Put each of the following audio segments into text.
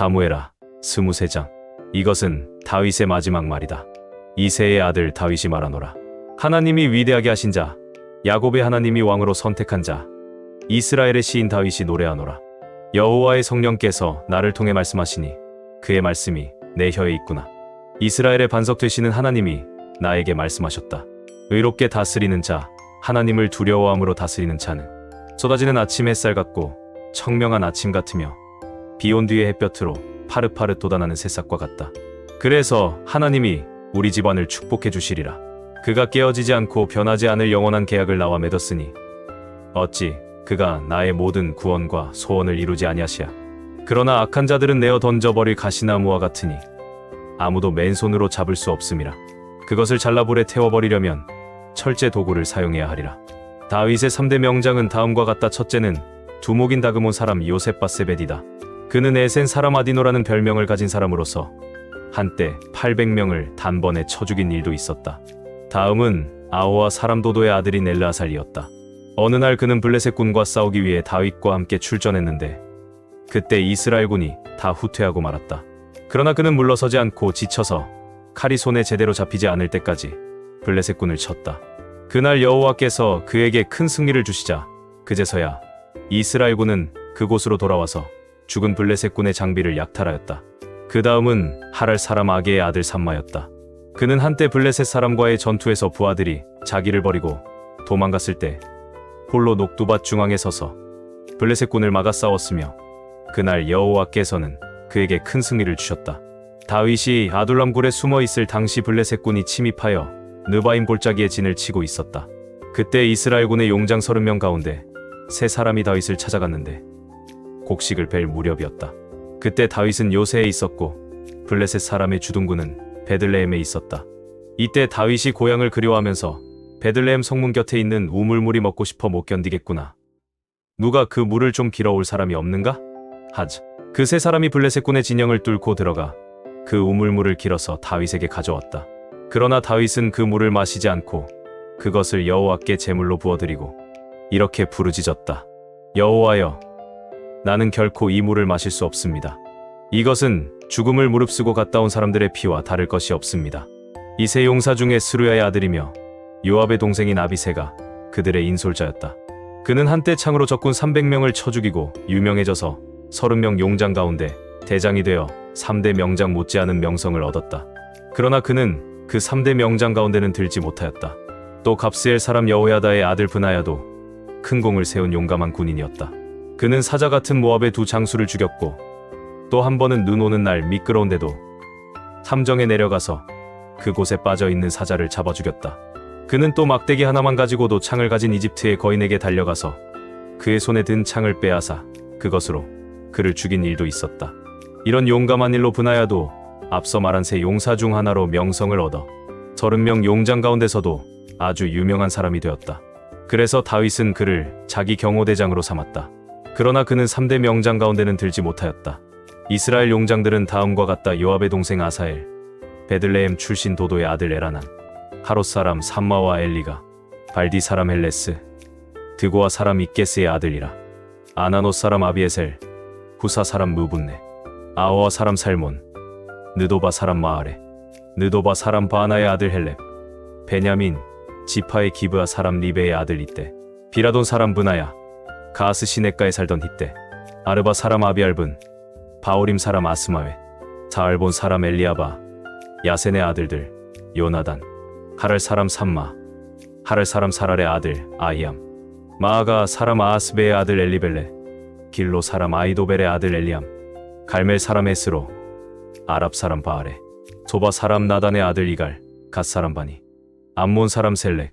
사무에라 스무세 장 이것은 다윗의 마지막 말이다. 이세의 아들 다윗이 말하노라. 하나님이 위대하게 하신 자 야곱의 하나님이 왕으로 선택한 자 이스라엘의 시인 다윗이 노래하노라. 여호와의 성령께서 나를 통해 말씀하시니 그의 말씀이 내 혀에 있구나. 이스라엘의 반석 되시는 하나님이 나에게 말씀하셨다. 의롭게 다스리는 자, 하나님을 두려워함으로 다스리는 자는 쏟아지는 아침 햇살 같고 청명한 아침 같으며 비온 뒤의 햇볕으로 파릇파릇 돋아나는 새싹과 같다. 그래서 하나님이 우리 집안을 축복해 주시리라. 그가 깨어지지 않고 변하지 않을 영원한 계약을 나와 맺었으니 어찌 그가 나의 모든 구원과 소원을 이루지 아니하시야. 그러나 악한 자들은 내어 던져버릴 가시나무와 같으니 아무도 맨손으로 잡을 수 없음이라. 그것을 잘라불에 태워버리려면 철제 도구를 사용해야 하리라. 다윗의 3대 명장은 다음과 같다. 첫째는 두목인 다그몬 사람 요셉 바세베디다. 그는 에센 사람 아디노라는 별명을 가진 사람으로서 한때 800명을 단번에 쳐 죽인 일도 있었다. 다음은 아오와 사람 도도의 아들인 엘르아살이었다. 어느 날 그는 블레셋 군과 싸우기 위해 다윗과 함께 출전했는데 그때 이스라엘 군이 다 후퇴하고 말았다. 그러나 그는 물러서지 않고 지쳐서 칼이 손에 제대로 잡히지 않을 때까지 블레셋 군을 쳤다. 그날 여호와께서 그에게 큰 승리를 주시자 그제서야 이스라엘 군은 그곳으로 돌아와서 죽은 블레셋 군의 장비를 약탈하였다. 그 다음은 하랄 사람 아게의 아들 삼마였다. 그는 한때 블레셋 사람과의 전투에서 부하들이 자기를 버리고 도망갔을 때 홀로 녹두밭 중앙에 서서 블레셋 군을 막아 싸웠으며 그날 여호와께서는 그에게 큰 승리를 주셨다. 다윗이 아둘람 굴에 숨어 있을 당시 블레셋 군이 침입하여 느바임 골짜기에 진을 치고 있었다. 그때 이스라엘 군의 용장 30명 가운데 세 사람이 다윗을 찾아갔는데 곡식을 벨 무렵이었다. 그때 다윗은 요새에 있었고 블레셋 사람의 주둔군은 베들레헴에 있었다. 이때 다윗이 고향을 그리워하면서 베들레헴 성문 곁에 있는 우물물이 먹고 싶어 못 견디겠구나. 누가 그 물을 좀 길어올 사람이 없는가? 하즈. 그 세 사람이 블레셋 군의 진영을 뚫고 들어가 그 우물물을 길어서 다윗에게 가져왔다. 그러나 다윗은 그 물을 마시지 않고 그것을 여호와께 제물로 부어드리고 이렇게 부르짖었다. 여호와여, 나는 결코 이 물을 마실 수 없습니다. 이것은 죽음을 무릅쓰고 갔다 온 사람들의 피와 다를 것이 없습니다. 이세 용사 중에 스루야의 아들이며 요압의 동생인 아비세가 그들의 인솔자였다. 그는 한때 창으로 적군 300명을 쳐 죽이고 유명해져서 30명 용장 가운데 대장이 되어 3대 명장 못지않은 명성을 얻었다. 그러나 그는 그 3대 명장 가운데는 들지 못하였다. 또 갑스엘 사람 여호야다의 아들 브나야도 큰 공을 세운 용감한 군인이었다. 그는 사자 같은 모압의 두 장수를 죽였고 또 한 번은 눈 오는 날 미끄러운데도 삼정에 내려가서 그곳에 빠져 있는 사자를 잡아 죽였다. 그는 또 막대기 하나만 가지고도 창을 가진 이집트의 거인에게 달려가서 그의 손에 든 창을 빼앗아 그것으로 그를 죽인 일도 있었다. 이런 용감한 일로 분하야도 앞서 말한 세 용사 중 하나로 명성을 얻어 서른 명 용장 가운데서도 아주 유명한 사람이 되었다. 그래서 다윗은 그를 자기 경호대장으로 삼았다. 그러나 그는 3대 명장 가운데는 들지 못하였다. 이스라엘 용장들은 다음과 같다. 요압의 동생 아사엘, 베들레헴 출신 도도의 아들 에라난, 하롯 사람 삼마와 엘리가, 발디 사람 헬레스, 드고아 사람 이게스의 아들이라. 아나노 사람 아비에셀, 후사 사람 무분네, 아오아 사람 살몬, 느도바 사람 마아레, 느도바 사람 바나의 아들 헬렙, 베냐민, 지파의 기브아 사람 리베의 아들 이때, 비라돈 사람 브나야, 가스 시내가에 살던 이때, 아르바 사람 아비알분, 바오림 사람 아스마웨, 자알본 사람 엘리아바, 야센의 아들들, 요나단, 하랄 사람 삼마, 하랄 사람 사랄의 아들 아이암, 마아가 사람 아스베의 아들 엘리벨레, 길로 사람 아이도벨의 아들 엘리암, 갈멜 사람 에스로, 아랍 사람 바알레, 소바 사람 나단의 아들 이갈, 갓 사람 바니, 암몬 사람 셀렉,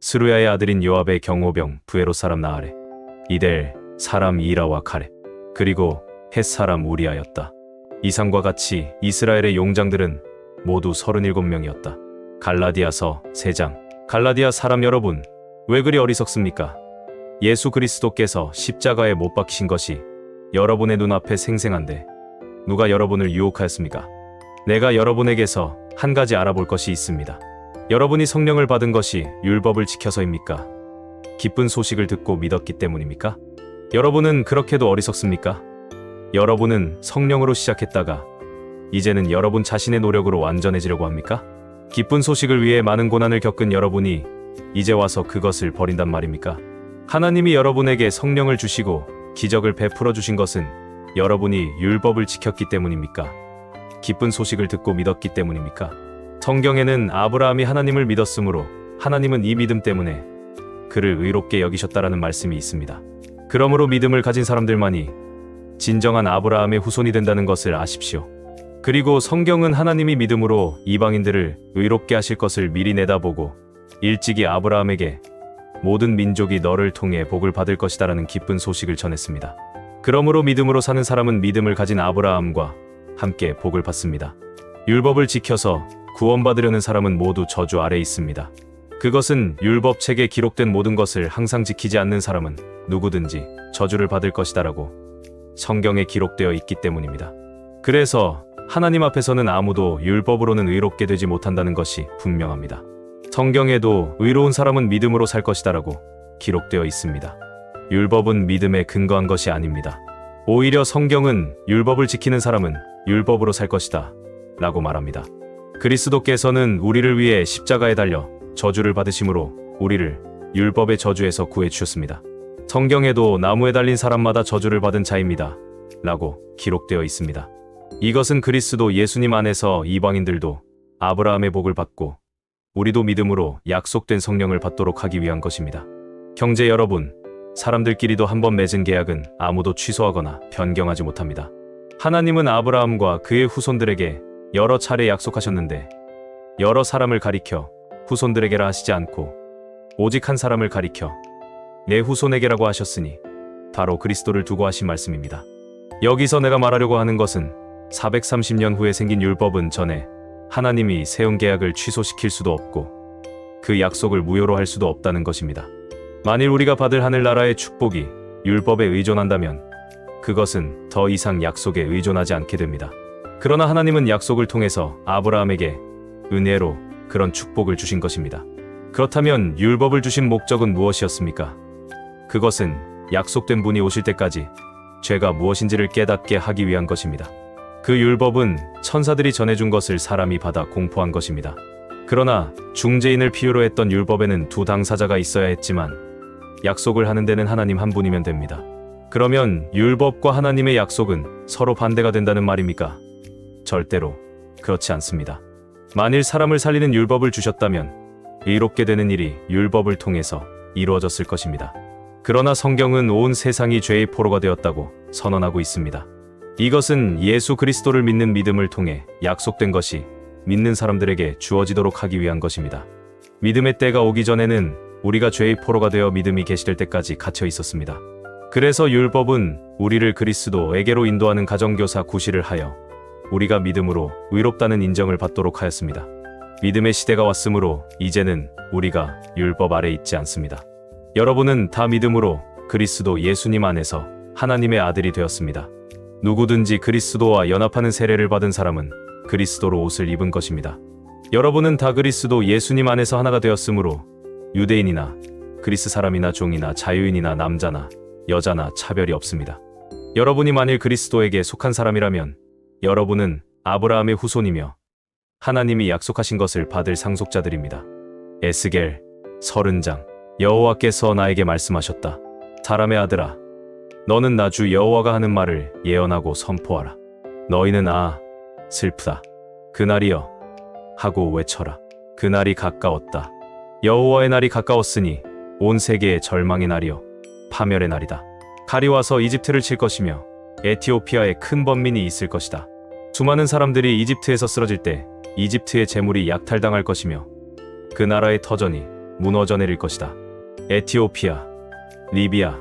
스루야의 아들인 요압의 경호병 부에로 사람 나아레, 이델 사람 이라와 카레, 그리고 헷 사람 우리아였다. 이상과 같이 이스라엘의 용장들은 모두 37명이었다. 갈라디아서 3장. 갈라디아 사람 여러분, 왜 그리 어리석습니까? 예수 그리스도께서 십자가에 못 박히신 것이 여러분의 눈앞에 생생한데 누가 여러분을 유혹하였습니까? 내가 여러분에게서 한 가지 알아볼 것이 있습니다. 여러분이 성령을 받은 것이 율법을 지켜서입니까? 기쁜 소식을 듣고 믿었기 때문입니까? 여러분은 그렇게도 어리석습니까? 여러분은 성령으로 시작했다가 이제는 여러분 자신의 노력으로 완전해지려고 합니까? 기쁜 소식을 위해 많은 고난을 겪은 여러분이 이제 와서 그것을 버린단 말입니까? 하나님이 여러분에게 성령을 주시고 기적을 베풀어 주신 것은 여러분이 율법을 지켰기 때문입니까? 기쁜 소식을 듣고 믿었기 때문입니까? 성경에는 아브라함이 하나님을 믿었으므로 하나님은 이 믿음 때문에 그를 의롭게 여기셨다라는 말씀이 있습니다. 그러므로 믿음을 가진 사람들만이 진정한 아브라함의 후손이 된다는 것을 아십시오. 그리고 성경은 하나님이 믿음으로 이방인들을 의롭게 하실 것을 미리 내다보고 일찍이 아브라함에게 모든 민족이 너를 통해 복을 받을 것이다라는 기쁜 소식을 전했습니다. 그러므로 믿음으로 사는 사람은 믿음을 가진 아브라함과 함께 복을 받습니다. 율법을 지켜서 구원받으려는 사람은 모두 저주 아래 있습니다. 그것은 율법 책에 기록된 모든 것을 항상 지키지 않는 사람은 누구든지 저주를 받을 것이다라고 성경에 기록되어 있기 때문입니다. 그래서 하나님 앞에서는 아무도 율법으로는 의롭게 되지 못한다는 것이 분명합니다. 성경에도 의로운 사람은 믿음으로 살 것이다라고 기록되어 있습니다. 율법은 믿음에 근거한 것이 아닙니다. 오히려 성경은 율법을 지키는 사람은 율법으로 살 것이다 라고 말합니다. 그리스도께서는 우리를 위해 십자가에 달려 저주를 받으심으로 우리를 율법의 저주에서 구해 주셨습니다. 성경에도 나무에 달린 사람마다 저주를 받은 자입니다. 라고 기록되어 있습니다. 이것은 그리스도 예수님 안에서 이방인들도 아브라함의 복을 받고 우리도 믿음으로 약속된 성령을 받도록 하기 위한 것입니다. 형제 여러분, 사람들끼리도 한번 맺은 계약은 아무도 취소하거나 변경하지 못합니다. 하나님은 아브라함과 그의 후손들에게 여러 차례 약속하셨는데 여러 사람을 가리켜 후손들에게라 하시지 않고 오직 한 사람을 가리켜 내 후손에게라고 하셨으니 바로 그리스도를 두고 하신 말씀입니다. 여기서 내가 말하려고 하는 것은 430년 후에 생긴 율법은 전에 하나님이 세운 계약을 취소시킬 수도 없고 그 약속을 무효로 할 수도 없다는 것입니다. 만일 우리가 받을 하늘나라의 축복이 율법에 의존한다면 그것은 더 이상 약속에 의존하지 않게 됩니다. 그러나 하나님은 약속을 통해서 아브라함에게 은혜로 그런 축복을 주신 것입니다. 그렇다면 율법을 주신 목적은 무엇이었습니까? 그것은 약속된 분이 오실 때까지 죄가 무엇인지를 깨닫게 하기 위한 것입니다. 그 율법은 천사들이 전해준 것을 사람이 받아 공포한 것입니다. 그러나 중재인을 필요로 했던 율법에는 두 당사자가 있어야 했지만 약속을 하는 데는 하나님 한 분이면 됩니다. 그러면 율법과 하나님의 약속은 서로 반대가 된다는 말입니까? 절대로 그렇지 않습니다. 만일 사람을 살리는 율법을 주셨다면 의롭게 되는 일이 율법을 통해서 이루어졌을 것입니다. 그러나 성경은 온 세상이 죄의 포로가 되었다고 선언하고 있습니다. 이것은 예수 그리스도를 믿는 믿음을 통해 약속된 것이 믿는 사람들에게 주어지도록 하기 위한 것입니다. 믿음의 때가 오기 전에는 우리가 죄의 포로가 되어 믿음이 계시될 때까지 갇혀 있었습니다. 그래서 율법은 우리를 그리스도에게로 인도하는 가정교사 구실을 하여 우리가 믿음으로 의롭다는 인정을 받도록 하였습니다. 믿음의 시대가 왔으므로 이제는 우리가 율법 아래 있지 않습니다. 여러분은 다 믿음으로 그리스도 예수님 안에서 하나님의 아들이 되었습니다. 누구든지 그리스도와 연합하는 세례를 받은 사람은 그리스도로 옷을 입은 것입니다. 여러분은 다 그리스도 예수님 안에서 하나가 되었으므로 유대인이나 그리스 사람이나 종이나 자유인이나 남자나 여자나 차별이 없습니다. 여러분이 만일 그리스도에게 속한 사람이라면 여러분은 아브라함의 후손이며 하나님이 약속하신 것을 받을 상속자들입니다. 에스겔 서른장 여호와께서 나에게 말씀하셨다. 사람의 아들아, 너는 나주 여호와가 하는 말을 예언하고 선포하라. 너희는 아 슬프다. 그날이여 하고 외쳐라. 그날이 가까웠다. 여호와의 날이 가까웠으니 온 세계의 절망의 날이여 파멸의 날이다. 칼이 와서 이집트를 칠 것이며 에티오피아에 큰 번민이 있을 것이다. 수많은 사람들이 이집트에서 쓰러질 때 이집트의 재물이 약탈당할 것이며 그 나라의 터전이 무너져 내릴 것이다. 에티오피아, 리비아,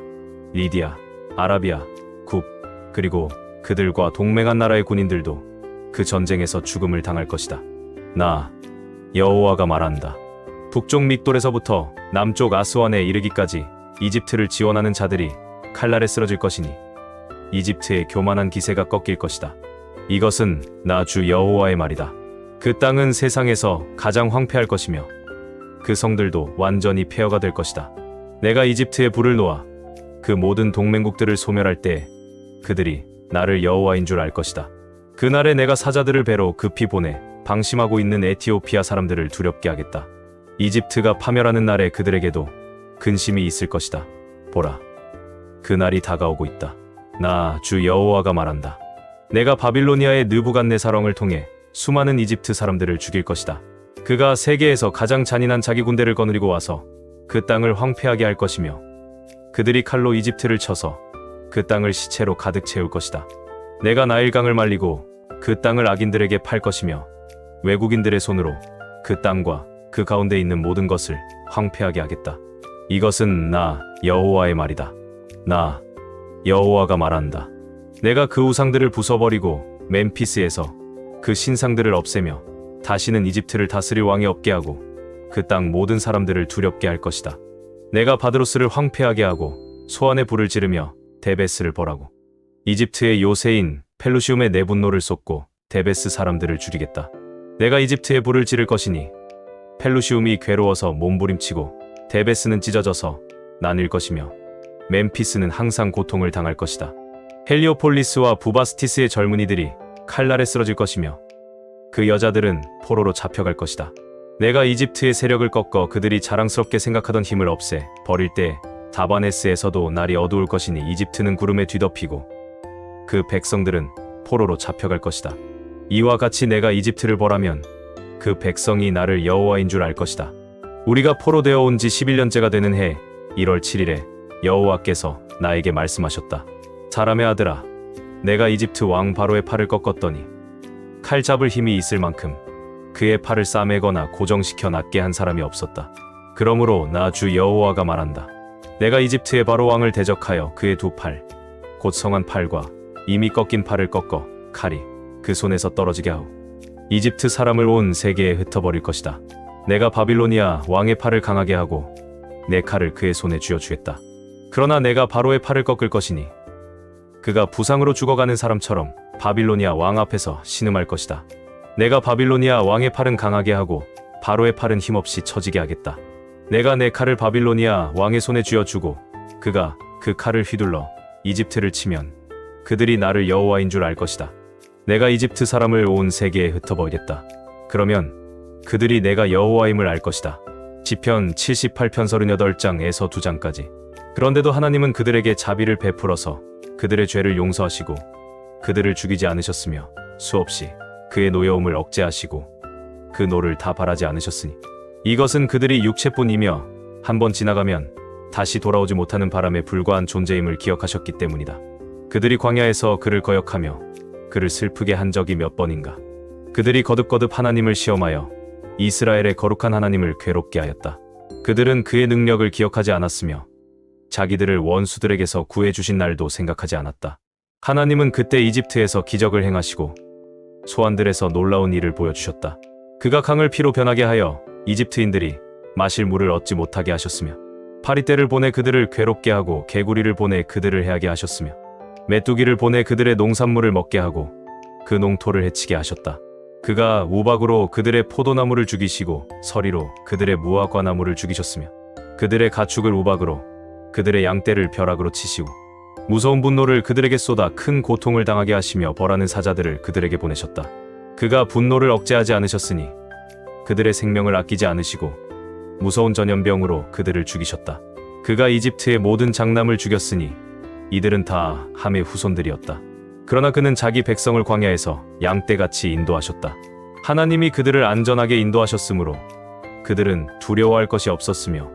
리디아, 아라비아, 굽, 그리고 그들과 동맹한 나라의 군인들도 그 전쟁에서 죽음을 당할 것이다. 나 여호와가 말한다. 북쪽 믹돌에서부터 남쪽 아스완에 이르기까지 이집트를 지원하는 자들이 칼날에 쓰러질 것이니 이집트의 교만한 기세가 꺾일 것이다. 이것은 나 주 여호와의 말이다. 그 땅은 세상에서 가장 황폐할 것이며 그 성들도 완전히 폐허가 될 것이다. 내가 이집트에 불을 놓아 그 모든 동맹국들을 소멸할 때 그들이 나를 여호와인 줄 알 것이다. 그날에 내가 사자들을 배로 급히 보내 방심하고 있는 에티오피아 사람들을 두렵게 하겠다. 이집트가 파멸하는 날에 그들에게도 근심이 있을 것이다. 보라, 그날이 다가오고 있다. 나 주 여호와가 말한다. 내가 바빌로니아의 느부갓네사령을 통해 수많은 이집트 사람들을 죽일 것이다. 그가 세계에서 가장 잔인한 자기 군대를 거느리고 와서 그 땅을 황폐하게 할 것이며 그들이 칼로 이집트를 쳐서 그 땅을 시체로 가득 채울 것이다. 내가 나일강을 말리고 그 땅을 악인들에게 팔 것이며 외국인들의 손으로 그 땅과 그 가운데 있는 모든 것을 황폐하게 하겠다. 이것은 나 여호와의 말이다. 나 여호와가 말한다. 내가 그 우상들을 부숴버리고 멤피스에서 그 신상들을 없애며 다시는 이집트를 다스릴 왕이 없게 하고 그 땅 모든 사람들을 두렵게 할 것이다. 내가 바드로스를 황폐하게 하고 소환의 불을 지르며 데베스를 벌하고 이집트의 요새인 펠루시움의 내 분노를 쏟고 데베스 사람들을 죽이겠다. 내가 이집트에 불을 지를 것이니 펠루시움이 괴로워서 몸부림치고 데베스는 찢어져서 나뉠 것이며 멤피스는 항상 고통을 당할 것이다. 헬리오폴리스와 부바스티스의 젊은이들이 칼날에 쓰러질 것이며 그 여자들은 포로로 잡혀갈 것이다. 내가 이집트의 세력을 꺾어 그들이 자랑스럽게 생각하던 힘을 없애 버릴 때 다바네스에서도 날이 어두울 것이니 이집트는 구름에 뒤덮이고 그 백성들은 포로로 잡혀갈 것이다. 이와 같이 내가 이집트를 벌하면 그 백성이 나를 여호와인 줄 알 것이다. 우리가 포로되어 온 지 11년째가 되는 해 1월 7일에 여호와께서 나에게 말씀하셨다. 사람의 아들아, 내가 이집트 왕 바로의 팔을 꺾었더니 칼 잡을 힘이 있을 만큼 그의 팔을 싸매거나 고정시켜 낫게 한 사람이 없었다. 그러므로 나 주 여호와가 말한다. 내가 이집트의 바로 왕을 대적하여 그의 두 팔, 곧 성한 팔과 이미 꺾인 팔을 꺾어 칼이 그 손에서 떨어지게 하오. 이집트 사람을 온 세계에 흩어버릴 것이다. 내가 바빌로니아 왕의 팔을 강하게 하고 내 칼을 그의 손에 쥐어 주겠다. 그러나 내가 바로의 팔을 꺾을 것이니 그가 부상으로 죽어가는 사람처럼 바빌로니아 왕 앞에서 신음할 것이다. 내가 바빌로니아 왕의 팔은 강하게 하고 바로의 팔은 힘없이 처지게 하겠다. 내가 내 칼을 바빌로니아 왕의 손에 쥐어주고 그가 그 칼을 휘둘러 이집트를 치면 그들이 나를 여호와인 줄 알 것이다. 내가 이집트 사람을 온 세계에 흩어버리겠다. 그러면 그들이 내가 여호와임을 알 것이다. 시편 78편 38장에서 2장까지. 그런데도 하나님은 그들에게 자비를 베풀어서 그들의 죄를 용서하시고 그들을 죽이지 않으셨으며 수없이 그의 노여움을 억제하시고 그 노를 다 바라지 않으셨으니 이것은 그들이 육체뿐이며 한 번 지나가면 다시 돌아오지 못하는 바람에 불과한 존재임을 기억하셨기 때문이다. 그들이 광야에서 그를 거역하며 그를 슬프게 한 적이 몇 번인가. 그들이 거듭거듭 하나님을 시험하여 이스라엘의 거룩한 하나님을 괴롭게 하였다. 그들은 그의 능력을 기억하지 않았으며 자기들을 원수들에게서 구해주신 날도 생각하지 않았다. 하나님은 그때 이집트에서 기적을 행하시고 소환들에서 놀라운 일을 보여주셨다. 그가 강을 피로 변하게 하여 이집트인들이 마실 물을 얻지 못하게 하셨으며 파리떼를 보내 그들을 괴롭게 하고 개구리를 보내 그들을 해하게 하셨으며 메뚜기를 보내 그들의 농산물을 먹게 하고 그 농토를 해치게 하셨다. 그가 우박으로 그들의 포도나무를 죽이시고 서리로 그들의 무화과나무를 죽이셨으며 그들의 가축을 우박으로 그들의 양떼를 벼락으로 치시고 무서운 분노를 그들에게 쏟아 큰 고통을 당하게 하시며 벌하는 사자들을 그들에게 보내셨다. 그가 분노를 억제하지 않으셨으니 그들의 생명을 아끼지 않으시고 무서운 전염병으로 그들을 죽이셨다. 그가 이집트의 모든 장남을 죽였으니 이들은 다 함의 후손들이었다. 그러나 그는 자기 백성을 광야에서 양떼같이 인도하셨다. 하나님이 그들을 안전하게 인도하셨으므로 그들은 두려워할 것이 없었으며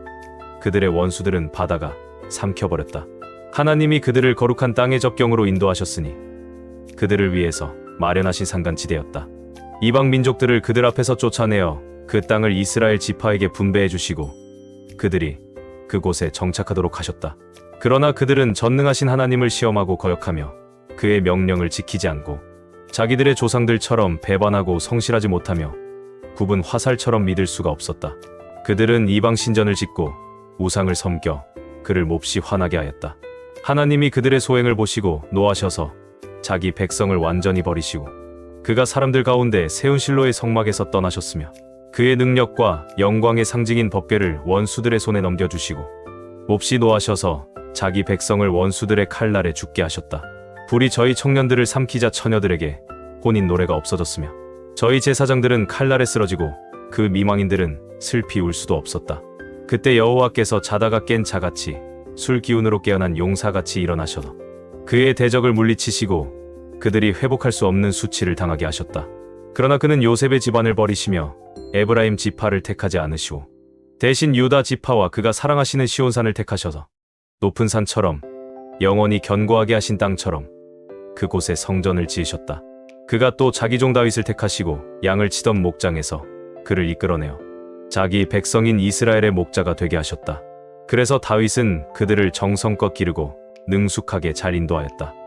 그들의 원수들은 바다가 삼켜버렸다. 하나님이 그들을 거룩한 땅의 접경으로 인도하셨으니 그들을 위해서 마련하신 산간지대였다. 이방 민족들을 그들 앞에서 쫓아내어 그 땅을 이스라엘 지파에게 분배해 주시고 그들이 그곳에 정착하도록 하셨다. 그러나 그들은 전능하신 하나님을 시험하고 거역하며 그의 명령을 지키지 않고 자기들의 조상들처럼 배반하고 성실하지 못하며 굽은 화살처럼 믿을 수가 없었다. 그들은 이방 신전을 짓고 우상을 섬겨 그를 몹시 화나게 하였다. 하나님이 그들의 소행을 보시고 노하셔서 자기 백성을 완전히 버리시고 그가 사람들 가운데 세운 실로의 성막에서 떠나셨으며 그의 능력과 영광의 상징인 법궤를 원수들의 손에 넘겨주시고 몹시 노하셔서 자기 백성을 원수들의 칼날에 죽게 하셨다. 불이 저희 청년들을 삼키자 처녀들에게 혼인 노래가 없어졌으며 저희 제사장들은 칼날에 쓰러지고 그 미망인들은 슬피 울 수도 없었다. 그때 여호와께서 자다가 깬 자같이 술 기운으로 깨어난 용사같이 일어나셔서 그의 대적을 물리치시고 그들이 회복할 수 없는 수치를 당하게 하셨다. 그러나 그는 요셉의 집안을 버리시며 에브라임 지파를 택하지 않으시오. 대신 유다 지파와 그가 사랑하시는 시온산을 택하셔서 높은 산처럼 영원히 견고하게 하신 땅처럼 그곳에 성전을 지으셨다. 그가 또 자기 종 다윗을 택하시고 양을 치던 목장에서 그를 이끌어내어 자기 백성인 이스라엘의 목자가 되게 하셨다. 그래서 다윗은 그들을 정성껏 기르고 능숙하게 잘 인도하였다.